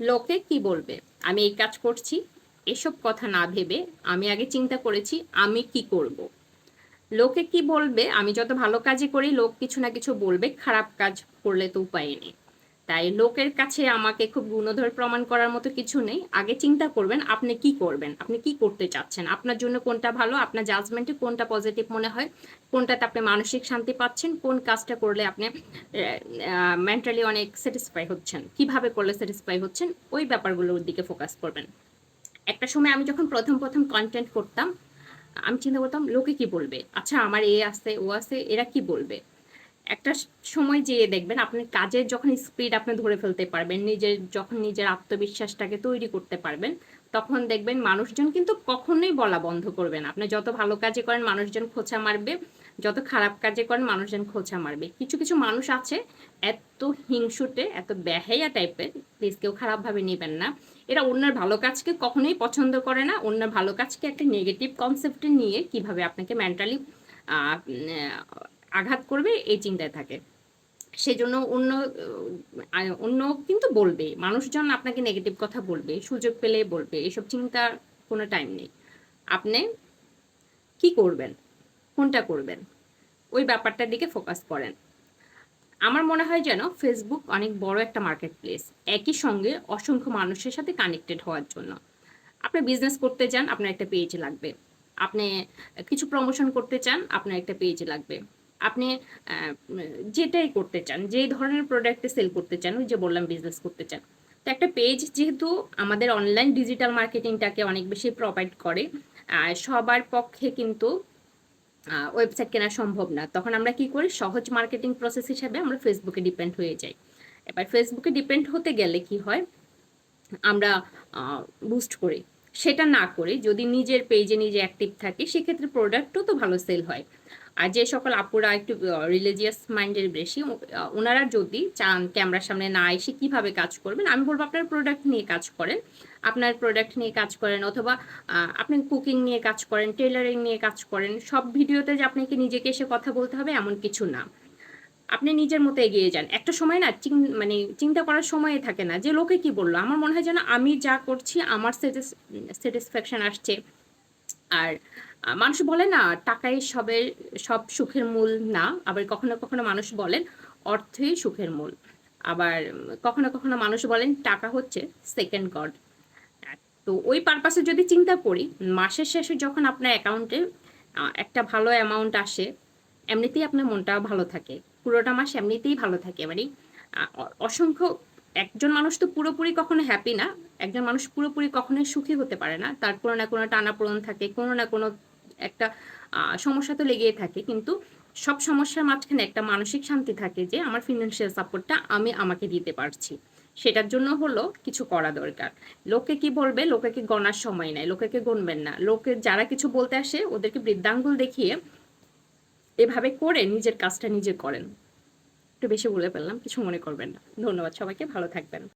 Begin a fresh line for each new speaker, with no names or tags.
লোকে কি বলবে? আমি এই কাজ করছি। এসব কথা না ভেবে আমি আগে চিন্তা করেছি, আমি কি করব। লোকে কি বলবে? আমি যত ভালো কাজই করি, লোক কিছু না কিছু বলবে, খারাপ কাজ করলে তো উপায় নেই। তাই লোকের কাছে আমাকে খুব গুণধর প্রমাণ করার মতো কিছু নেই। আগে চিন্তা করবেন, আপনি কি করবেন? আপনি কি করতে চাচ্ছেন? আপনার জন্য কোনটা ভালো, আপনার জাজমেন্টে কোনটা পজিটিভ মনে হয়? কোনটাতে আপনি মানসিক শান্তি পাচ্ছেন? কোন কাজটা করলে আপনি মেন্টালি অনেক স্যাটিসফাই হচ্ছেন? কীভাবে করলে স্যাটিসফাই হচ্ছেন? ওই ব্যাপারগুলোর দিকে ফোকাস করবেন। একটা সময় আমি যখন প্রথম প্রথম কন্টেন্ট করতাম, আমি চিন্তা করতাম, লোকে কি বলবে? আচ্ছা আমার এ আছে, ও আছে, এরা কি বলবে? একটা সময় যেয়ে দেখবেন আপনি কাজের যখন স্পিড আপনি ধরে ফেলতে পারবেন, নিজের যখন নিজের আত্মবিশ্বাসটাকে তৈরি করতে পারবেন, তখন দেখবেন মানুষজন কিন্তু কখনোই বলা বন্ধ করবে না। আপনি যত ভালো কাজে করেন, মানুষজন খোঁচা মারবে, যত খারাপ কাজে করেন, মানুষজন খোঁচা মারবে। কিছু কিছু মানুষ আছে, এত হিংসুটে, এত বেহাইয়া টাইপের প্লিজ কেউ খারাপভাবে নেবেন না। এরা অন্যের ভালো কাজকে কখনোই পছন্দ করে না। অন্যের ভালো কাজকে একটা নেগেটিভ কনসেপ্টে নিয়ে কীভাবে আপনাকে মেন্টালি আঘাত করবে এই চিন্তায় থাকে। সেজন্য অন্য অন্য কিন্তু বলবে। মানুষজন আপনাকে নেগেটিভ কথা বলবে, সুযোগ পেলে বলবে। এসব চিন্তার কোনো টাইম নেই। আপনি কি করবেন? কোনটা করবেন? ওই ব্যাপারটার দিকে ফোকাস করেন। আমার মনে হয় যেন ফেসবুক অনেক বড় একটা মার্কেট প্লেস একই সঙ্গে অসংখ্য মানুষের সাথে কানেক্টেড হওয়ার জন্য। আপনি বিজনেস করতে চান, আপনার একটা পেজ লাগবে। আপনি কিছু প্রমোশন করতে চান, আপনার একটা পেজ লাগবে। আপনি যেটাই করতে চান, যেই ধরনের প্রোডাক্টে সেল করতে চান, ওই যে বললাম বিজনেস করতে চান। তো একটা পেজ যেহেতু আমাদের অনলাইন ডিজিটাল মার্কেটিংটাকে অনেক বেশি প্রোভাইড করে সবার পক্ষে কিন্তু ওয়েবসাইট কেনা সম্ভব না। তখন আমরা কি করি, সহজ মার্কেটিং প্রসেস হিসাবে আমরা ফেসবুকে ডিপেন্ড হয়ে যাই। এবার ফেসবুকে ডিপেন্ড হতে গেলে কি হয়, আমরা বুস্ট করি। সেটা না করে যদি নিজের পেজে নিজে অ্যাক্টিভ থাকি, সেক্ষেত্রে প্রোডাক্টও তো ভালো সেল হয়। আর যে সকল আপুরা একটু রিলিজিয়াস মাইন্ডের বেশি ওনারা যদি চান ক্যামেরার সামনে না এসে কীভাবে কাজ করবেন, আমি বলব আপনার প্রোডাক্ট নিয়ে কাজ করেন। আপনার প্রোডাক্ট নিয়ে কাজ করেন অথবা আপনি কুকিং নিয়ে কাজ করেন টেলারিং নিয়ে কাজ করেন, সব ভিডিওতে যে আপনাকে নিজেকে এসে কথা বলতে হবে এমন কিছু না। আপনি নিজের মতো এগিয়ে যান। একটা সময় না মানে চিন্তা করার সময় থাকে না যে লোকে কি বলল। আমার মনে হয় যেন আমি যা করছি, আমার স্যাটিসফ্যাকশন আসছে। আর মানুষ বলে না, টাকাই সবের, সব সুখের মূল না। আবার কখনো কখনো মানুষ বলেন, অর্থই সুখের মূল। আবার কখনো কখনো মানুষ বলেন, টাকা হচ্ছে সেকেন্ড গড তো ওই পারপাসে যদি চিন্তা করি, মাসের শেষে যখন আপনার অ্যাকাউন্টে একটা ভালো অ্যামাউন্ট আসে, এমনিতেই আপনার মনটা ভালো থাকে। পুরোটা মাস এমনিতেই ভালো থাকে। মানে অসংখ্য একজন মানুষ তো পুরোপুরি কখনো হ্যাপি না, একজন মানুষ পুরোপুরি কখনোই সুখী হতে পারে না, তার কোনো না কোনো টানাপোড়ন থাকে, কোনো না কোনো একটা সমস্যা তো লেগেই থাকে, কিন্তু সব সমস্যার মাঝখানে একটা মানসিক শান্তি থাকে যে আমার ফিনান্সিয়াল সাপোর্টটা আমি আমাকে দিতে পারছি। সেটার জন্য হলো কিছু করা দরকার। লোকে কি বলবে? লোকে কি গণার সময় নাই লোকেকে গণবেন না? লোকে যারা কিছু বলতে আসে, ওদেরকে বৃদ্ধাঙ্গুল দেখিয়ে এভাবে করে নিজের কাজটা নিজে করেন। একটু বেশি বলে ফেললাম কিছু মনে করবেন না। ধন্যবাদ সবাইকে ভালো থাকবেন।